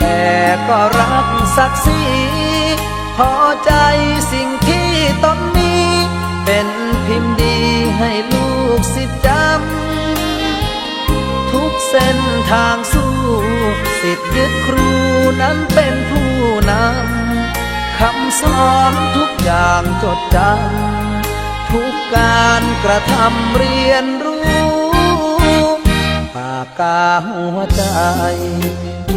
แต่ก็รักศักดิ์ศรีพอใจสิ่งที่ตนมี เป็นพิมพ์ดีให้ลูกศิจำทุกเส้นทางสู้สิทธิ์ยึดครูนั้นเป็นผู้นำคำสอนทุกอย่างจดจำทุกการกระทำเรียนรู้ปากกาหัวใจ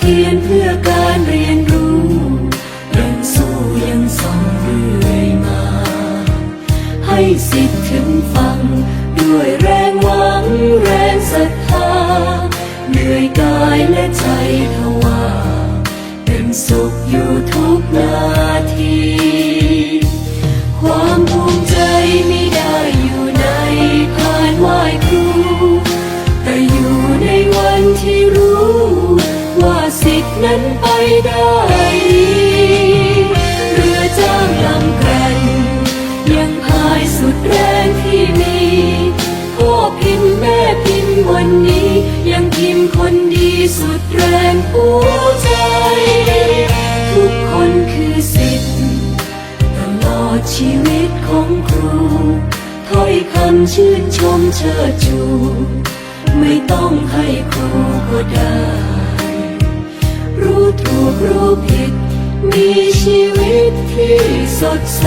เพื่อการเรียนรู้ยังสู้ยังสองเรื่ยมา ให้สิทถึงฟัง ด้วยแรงหวังแรงศรัทธาเหนื่อยกายและใจท นั้นไปได้ดีเรือจ้างลำแกรนยังพายสุดแรงที่มีพ่อพิมพ์แม่พิมพ์วันนี้ ยังพิมพ์คนดีสุดแรงหัวใจ ทุกคนคือสิทธิ์ตลอดชีวิตของครูถ้อยคำชื่นชมเชิดชู ไม่ต้องให้ครูก็ได้รู้ถูก รู้ผิด มีชีวิตที่สดใส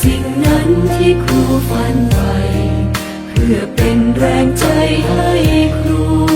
สิ่งนั้นที่ครูฝันไปเพื่อเป็นแรงใจให้ครู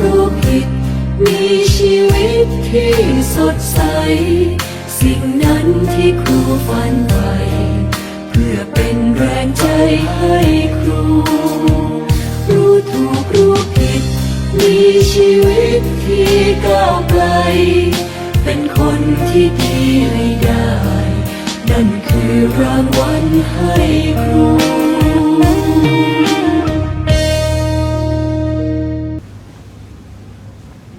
รู้ผิด มีชีวิตที่สดใส สิ่งนั้นที่ครูฝันไปเพื่อเป็นแรงใจให้ครู รู้ถูกรู้ผิด มีชีวิตที่ก้าวไกล เป็นคนที่ดีให้ได้ นั่นคือรางวัลให้ครู